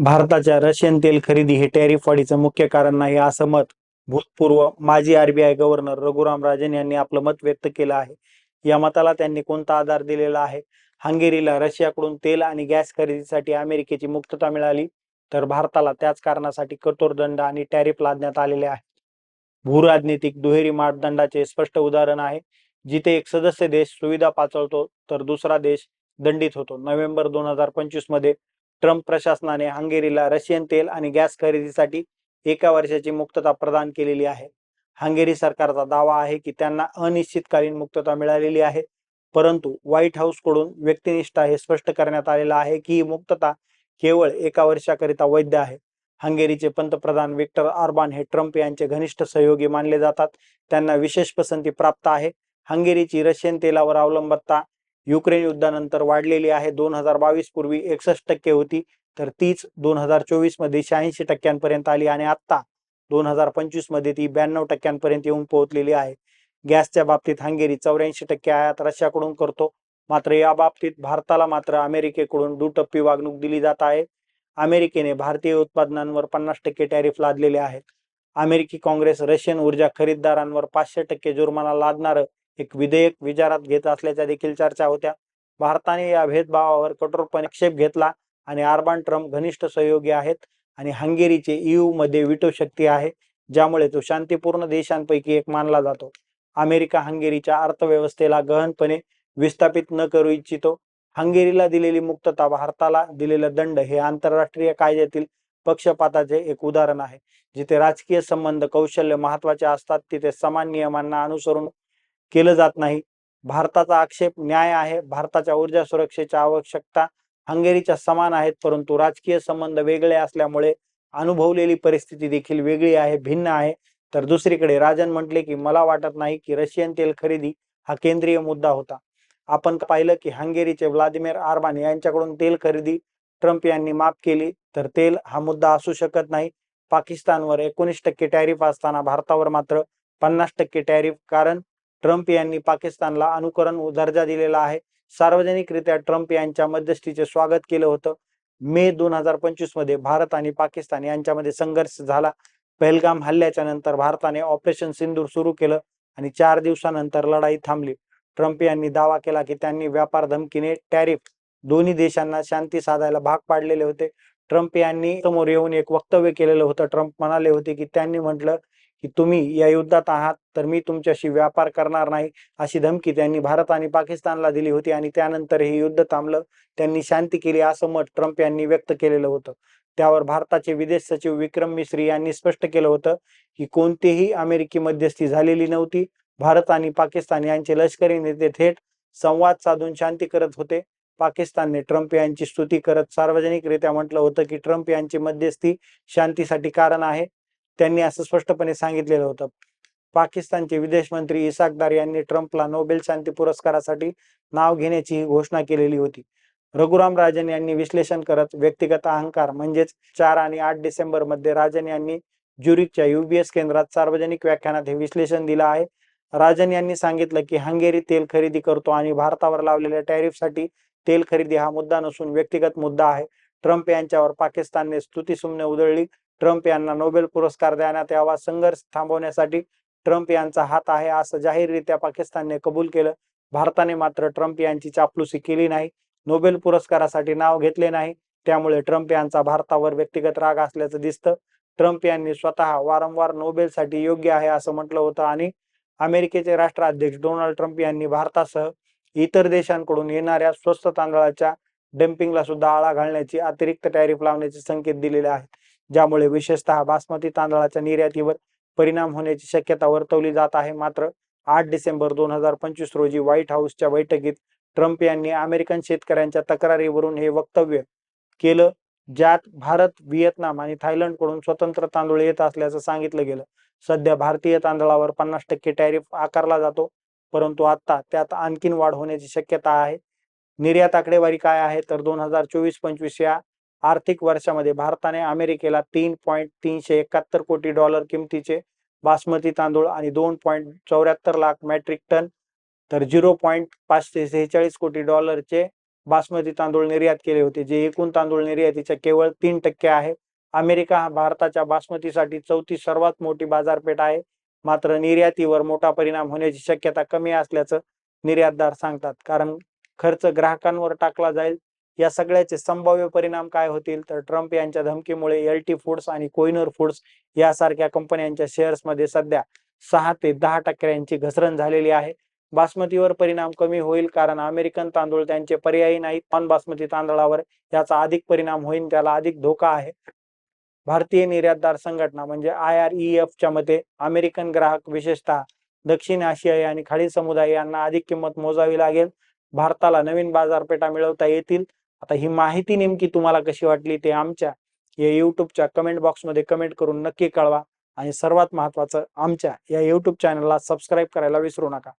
भारताच्या रशियन तेल खरेदी हे टॅरिफ वाढीचं मुख्य कारण नाही असं मत भूतपूर्व माजी आरबीआय गव्हर्नर रघुराम राजन यांनी आपलं मत व्यक्त केलं आहे. या मताला त्यांनी कोणता आधार दिलेला आहे? हंगेरीला रशियाकडून तेल आणि गॅस खरेदीसाठी अमेरिकेची मुक्तता मिळाली तर भारताला त्याच कारणासाठी कठोर दंड आणि टॅरिफ लादण्यात आलेले आहे. भूराजनीतिक दुहेरी मापदंडाचे स्पष्ट उदाहरण आहे. जिथे एक सदस्य देश सुविधा पाचवतो तर दुसरा देश दंडित होतो. नोव्हेंबर दोन हजार पंचवीसमध्ये ट्रम्प प्रशासनाने हंगेरीला रशियन तेल आणि गॅस खरेदीसाठी एका वर्षाची मुक्तता प्रदान केलेली आहे. हंगेरी सरकारचा दावा आहे की त्यांना अनिश्चितकालीन मुक्तता मिळालेली आहे. परंतु व्हाईट हाऊसकडून व्यक्तिनिष्ठा हे स्पष्ट करण्यात आलेलं आहे की ही मुक्तता केवळ एका वर्षाकरिता वैध आहे. हंगेरीचे पंतप्रधान विक्टर ऑर्बान हे ट्रम्प यांचे घनिष्ठ सहयोगी मानले जातात. त्यांना विशेष पसंती प्राप्त आहे. हंगेरीची रशियन तेलावर अवलंबता युक्रेन युद्धानंतर वाढलेली आहे. दोन हजार बावीस पूर्वी एकसष्ट टक्के होती. तर तीच दोन हजार चोवीसमध्ये शहाऐंशी टक्क्यांपर्यंत आली आणि आता दोन हजार पंचवीसमध्ये ती ब्याण्णव टक्क्यांपर्यंत येऊन पोहोचलेली आहे. गॅसच्या बाबतीत हंगेरी चौऱ्याऐंशी टक्के आयात रशियाकडून करतो. मात्र या बाबतीत भारताला मात्र अमेरिकेकडून दुटप्पी वागणूक दिली जात आहे. अमेरिकेने भारतीय उत्पादनांवर पन्नास टक्के टॅरिफ लादलेले आहेत अमेरिकी काँग्रेस रशियन ऊर्जा खरीददारांवर पाचशे टक्के जुर्माना लादणारं एक विधेयक विचारात घेत असल्याच्या देखील चर्चा होत्या. भारताने या भेदभावावर कठोरपणे आक्षेप घेतला आणि आर्बान ट्रम्प घनिष्ठ सहयोगी आहेत आणि हंगेरीचे यू मध्ये विटो शक्ती आहे ज्यामुळे तो शांतीपूर्ण देशांपैकी एक मानला जातो. अमेरिका हंगेरीच्या अर्थव्यवस्थेला गहनपणे विस्थापित न करू इच्छितो. हंगेरीला दिलेली मुक्तता भारताला दिलेला दंड हे आंतरराष्ट्रीय कायद्यातील पक्षपाताचे एक उदाहरण आहे. जिथे राजकीय संबंध कौशल्य महत्त्वाचे असतात तिथे समान नियमांना अनुसरून केलं जात नाही. भारताचा आक्षेप न्याय आहे. भारताच्या ऊर्जा सुरक्षेच्या आवश्यकता हंगेरीच्या समान आहेत परंतु राजकीय संबंध वेगळे असल्यामुळे अनुभवलेली परिस्थिती देखील वेगळी आहे भिन्न आहे. तर दुसरीकडे राजन म्हटले की मला वाटत नाही की रशियन तेल खरेदी हा केंद्रीय मुद्दा होता. आपण पाहिलं की हंगेरीचे व्लादिमीर आर्बान यांच्याकडून तेल खरेदी ट्रम्प यांनी माफ केली. तर तेल हा मुद्दा असू शकत नाही. पाकिस्तानवर एकोणीस टक्के टॅरिफ असताना भारतावर मात्र पन्नास टक्के टॅरिफ कारण ट्रम्प यांनी पाकिस्तानला अनुकरण दर्जा दिलेला आहे. सार्वजनिकरित्या ट्रम्प यांच्या मध्यस्थीचे स्वागत केलं होतं. मे दोन हजार पंचवीसमध्ये भारत आणि पाकिस्तान यांच्यामध्ये संघर्ष झाला. पहलगाम हल्ल्याच्या नंतर भारताने ऑपरेशन सिंदूर सुरू केलं आणि चार दिवसानंतर लढाई थांबली. ट्रम्प यांनी दावा केला की त्यांनी व्यापार धमकीने टॅरिफ दोन्ही देशांना शांती साधायला भाग पाडलेले होते. ट्रम्प यांनी समोर येऊन एक वक्तव्य केलेलं होतं. ट्रम्प म्हणाले होते की त्यांनी म्हटलं की तुम्ही या युद्धात आहात तर मी तुमच्याशी व्यापार करणार नाही अशी धमकी त्यांनी भारत आणि पाकिस्तानला दिली होती आणि त्यानंतर हे युद्ध थांबलं. त्यांनी शांती केली असं मत ट्रम्प यांनी व्यक्त केलेलं होतं. त्यावर भारताचे विदेश सचिव विक्रम मिश्री यांनी स्पष्ट केलं होतं की कोणतीही अमेरिकी मध्यस्थी झालेली नव्हती. भारत आणि पाकिस्तान यांचे लष्करी नेते थेट संवाद साधून शांती करत होते. पाकिस्तानने ट्रम्प यांची स्तुती करत सार्वजनिकरित्या म्हटलं होतं की ट्रम्प यांची मध्यस्थी शांतीसाठी कारण आहे. त्यांनी असं स्पष्टपणे सांगितलेलं होतं. पाकिस्तानचे विदेश मंत्री इसाकदार यांनी ट्रम्पला नोबेल शांती पुरस्कारासाठी नाव घेण्याची घोषणा केलेली होती. रघुराम राजन यांनी विश्लेषण करत व्यक्तिगत अहंकार म्हणजेच चार आणि आठ डिसेंबरमध्ये राजन यांनी ज्युरिकच्या युबीएस केंद्रात सार्वजनिक व्याख्यानात हे विश्लेषण दिलं आहे. राजन यांनी सांगितलं की हंगेरी तेल खरेदी करतो आणि भारतावर लावलेल्या टॅरिफसाठी तेल खरेदी हा मुद्दा नसून व्यक्तिगत मुद्दा आहे. ट्रम्प यांच्यावर पाकिस्तानने स्तुतीसुमने उधळली. ट्रम्प यांना नोबेल पुरस्कार देण्यात यावा संघर्ष थांबवण्यासाठी ट्रम्प यांचा हात आहे असं जाहीररित्या पाकिस्तानने कबूल केलं. भारताने मात्र ट्रम्प यांची चापलुसी केली नाही नोबेल पुरस्कारासाठी नाव घेतले नाही. त्यामुळे ट्रम्प यांचा भारतावर व्यक्तिगत राग असल्याचं दिसतं. ट्रम्प यांनी स्वतः वारंवार नोबेलसाठी योग्य आहे असं म्हटलं होतं आणि अमेरिकेचे राष्ट्राध्यक्ष डोनाल्ड ट्रम्प यांनी भारतासह इतर देशांकडून येणाऱ्या स्वस्त तांदळाच्या डम्पिंगला सुद्धा आळा घालण्याची अतिरिक्त टॅरिफ लावण्याचे संकेत दिलेले आहेत. ज्यामुळे विशेषतः बासमती तांदळाच्या निर्यातीवर परिणाम होण्याची शक्यता वर्तवली जात आहे. मात्र आठ डिसेंबर दोन हजार पंचवीस रोजी व्हाईट हाऊसच्या बैठकीत ट्रम्प यांनी अमेरिकन शेतकऱ्यांच्या तक्रारीवरून हे वक्तव्य केलं ज्यात भारत व्हिएतनाम आणि थायलंडकडून स्वतंत्र तांदूळ येत असल्याचं सांगितलं गेलं. सध्या भारतीय तांदळावर पन्नास टक्के टॅरिफ आकारला जातो परंतु आता त्यात आणखीन वाढ होण्याची शक्यता आहे. निर्यात आकडेवारी काय आहे? तर दोन हजार चोवीस पंचवीस या आर्थिक वर्षामध्ये भारताने अमेरिकेला तीन पॉईंट तीनशे एकाहत्तर कोटी डॉलर किमतीचे बासमती तांदूळ आणि दोन पॉईंट चौऱ्याहत्तर लाख मॅट्रिक टन तर झिरो पॉईंट पाचशे सेहेचाळीस कोटी डॉलरचे बासमती तांदूळ निर्यात केले होते. जे एकूण तांदूळ निर्यातीच्या केवळ तीन टक्के आहे. अमेरिका हा भारताच्या बासमतीसाठी चौथी सर्वात मोठी बाजारपेठ आहे. मात्र निर्यातीवर मोठा परिणाम होण्याची शक्यता कमी असल्याचं निर्यातदार सांगतात. कारण खर्च ग्राहकांवर टाकला जाईल या सगळ्याचे संभाव्य परिणाम काय होतील? तर ट्रम्प यांच्या धमकीमुळे एल टी फूड्स आणि कोइनर फूड्स यासारख्या कंपन्यांच्या शेअर्समध्ये सध्या सहा ते दहा टक्क्यांची घसरण झालेली आहे. बासमतीवर परिणाम कमी होईल कारण अमेरिकन तांदूळ त्यांचे पर्यायी नाहीत. नॉन बासमती तांदळावर याचा अधिक परिणाम होईल त्याला अधिक धोका आहे. भारतीय निर्यातदार संघटना म्हणजे आय आर ई च्या मते अमेरिकन ग्राहक विशेषतः दक्षिण आशियाई आणि खाडी समुदाय यांना अधिक किंमत मोजावी लागेल. भारताला नवीन बाजारपेठा मिळवता येतील. आता ही माहिती नेमकी तुम्हाला कशी वाटली ते आमच्या या युट्यूबच्या कमेंट बॉक्समध्ये कमेंट करून नक्की कळवा. आणि सर्वात महत्वाचं आमच्या या युट्यूब चॅनलला सबस्क्राईब करायला विसरू नका.